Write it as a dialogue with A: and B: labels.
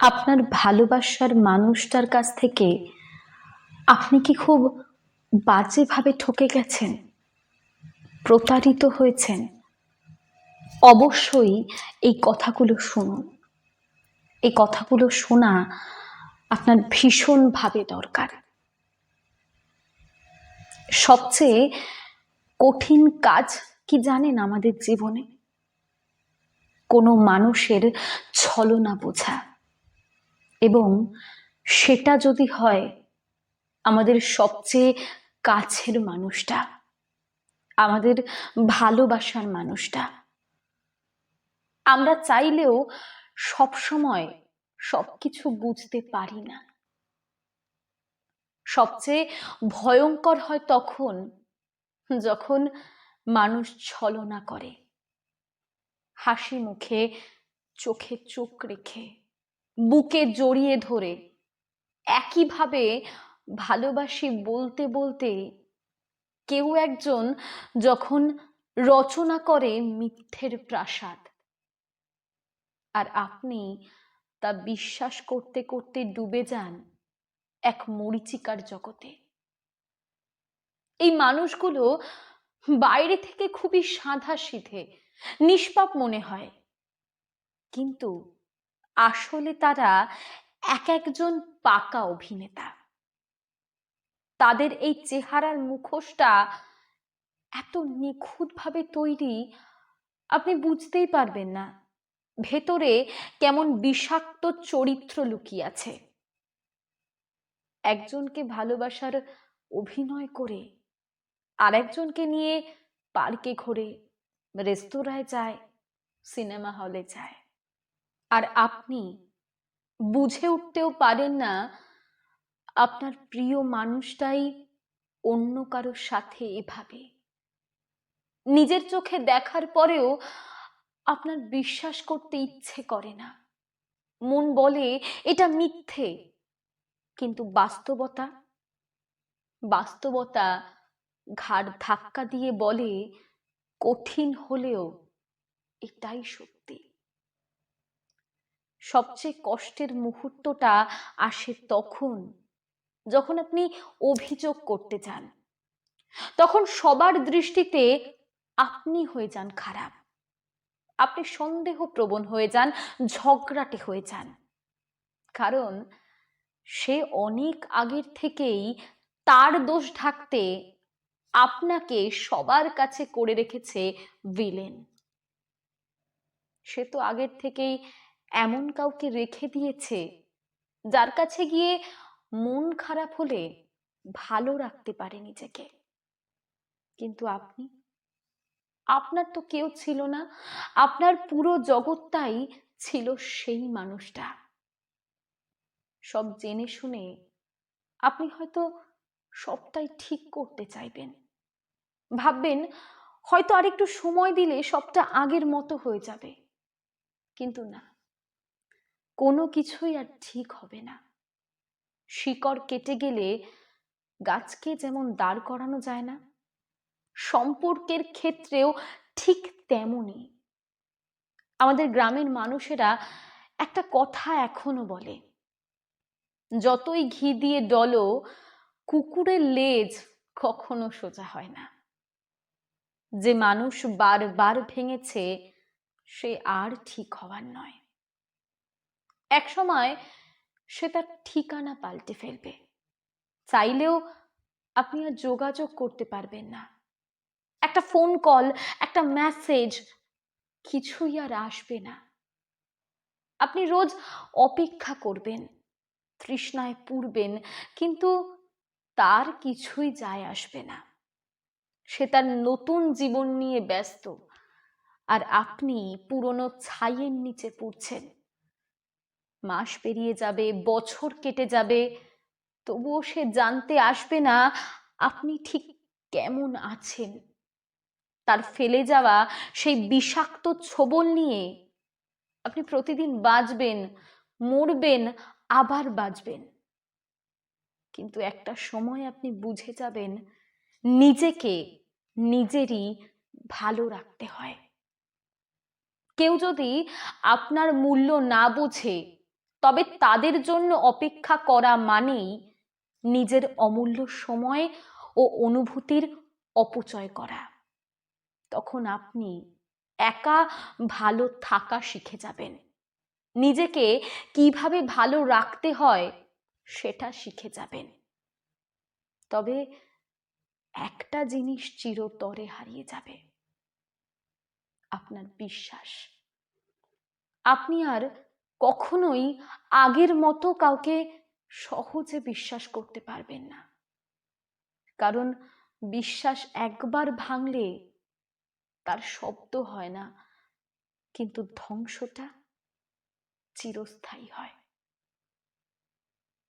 A: আপনার ভালোবাসার মানুষটার কাছ থেকে আপনি কি খুব বাজেভাবে ঠকে গেছেন? প্রতারিত হয়েছেন? অবশ্যই এই কথাগুলো শুনুন। এই কথাগুলো শোনা আপনার ভীষণভাবে দরকার। সবচেয়ে কঠিন কাজ কি জানেন আমাদের জীবনে? কোনো মানুষের ছলনা বোঝা। এবং সেটা যদি হয়, আমাদের সবচেয়ে কাছের মানুষটা, আমাদের ভালোবাসার মানুষটা। আমরা চাইলেও সব সময় সবকিছু বুঝতে পারি না। সবচেয়ে ভয়ঙ্কর হয় তখন, যখন মানুষ ছলনা করে, হাসি মুখে, চোখে চোখ রেখে। বুকে জড়িয়ে ধরে। একইভাবে ভালোবাসি বলতে বলতে কেউ একজন যখন রচনা করে মিথ্যের প্রাসাদ। আর আপনি তা বিশ্বাস করতে করতে ডুবে যান এক মরিচিকার জগতে। এই মানুষগুলো বাইরে থেকে খুবই সাধা সিধে নিষ্পাপ মনে হয়। কিন্তু আসলে তারা এক একজন পাকা অভিনেতা। তাদের এই চেহারার মুখোশটা এত নিখুঁতভাবে তৈরি, আপনি বুঝতেই পারবেন না। ভেতরে কেমন বিষাক্ত চরিত্র লুকিয়ে আছে। একজনকে ভালোবাসার অভিনয় করে আরেকজনকে নিয়ে পার্কে ঘোরে, রেস্তোরাঁয় যায়, সিনেমা হলে যায়। আর আপনি বুঝে উঠতেও পারেন না, আপনার প্রিয় মানুষটাই অন্য কারোর সাথে এভাবে। নিজের চোখে দেখার পরেও আপনার বিশ্বাস করতে ইচ্ছে করে না। মন বলে, এটা মিথ্যে। কিন্তু বাস্তবতা বাস্তবতা ঘাড় ধাক্কা দিয়ে বলে, কঠিন হলেও এটাই সত্যি। সবচেয়ে কষ্টের মুহূর্তটা আসে তখন, যখন আপনি অভিযোগ করতে চান। তখন সবার দৃষ্টিতে আপনি হয়ে যান খারাপ। আপনি সন্দেহ প্রবণ হয়ে যান, ঝগড়াটে হয়ে যান। কারণ সে অনেক আগের থেকেই তার দোষ ঢাকতে আপনাকে সবার কাছে করে রেখেছে ভিলেন সে তো আগের থেকেই এমন কাউকে রেখে দিয়েছে যার কাছে গিয়ে মন খারাপ হলে ভালো রাখতে পারে নিজেকে। কিন্তু আপনি? আপনার তো কেউ ছিল না। আপনার পুরো জগৎটাই ছিল সেই মানুষটা। সব জেনে শুনে আপনি হয়তো সবটাই ঠিক করতে চাইবেন। ভাববেন, হয়তো আরেকটু সময় দিলে সবটা আগের মতো হয়ে যাবে। কিন্তু না। কোনো কিছুই আর ঠিক হবে না। শিকড় কেটে গেলে গাছকে যেমন দাঁড় করানো যায় না, সম্পর্কের ক্ষেত্রেও ঠিক তেমনই। আমাদের গ্রামের মানুষেরা একটা কথা এখনও বলে, যতই ঘি দিয়ে ডলো, কুকুরের লেজ কখনো সোজা হয় না। যে মানুষ বারবার ভেঙেছে, সে আর ঠিক হওয়ার নয়। এক সময় সে তার ঠিকানা পাল্টে ফেলবে। চাইলেও আপনি আর যোগাযোগ করতে পারবেন না। একটা ফোন কল একটা মেসেজ কিছুই আর আসবে না। আপনি রোজ অপেক্ষা করবেন, তৃষ্ণায় পুড়বেন, কিন্তু তার কিছুই যায় আসবে না। সে তার নতুন জীবন নিয়ে ব্যস্ত। আর আপনি পুরনো ছাইয়ের নিচে পড়ছেন। মাস পেরিয়ে যাবে, বছর কেটে যাবে, তবুও সে জানতে আসবে না আপনি ঠিক কেমন আছেন। তার ফেলে যাওয়া সেই বিষাক্ত ছোবল নিয়ে আপনি প্রতিদিন বাঁচবেন মরবেন, আবার বাঁচবেন কিন্তু একটা সময় আপনি বুঝে যাবেন, নিজেকে নিজেরই ভালো রাখতে হয়। কেউ যদি আপনার মূল্য না বোঝে তবে তাদের জন্য অপেক্ষা করা মানেই নিজের অমূল্য সময় ও অনুভূতির অপচয় করা। তখন আপনি একা ভালো থাকা শিখে যাবেন। নিজেকে কীভাবে ভালো রাখতে হয় সেটা শিখে যাবেন। তবে একটা জিনিস চিরতরে হারিয়ে যাবে। আপনার বিশ্বাস। আপনি আর কখনোই আগের মতো কাউকে সহজে বিশ্বাস করতে পারবেন না। কারণ বিশ্বাস একবার ভাঙলে তার শব্দ হয় না, কিন্তু ধ্বংসটা চিরস্থায়ী হয়।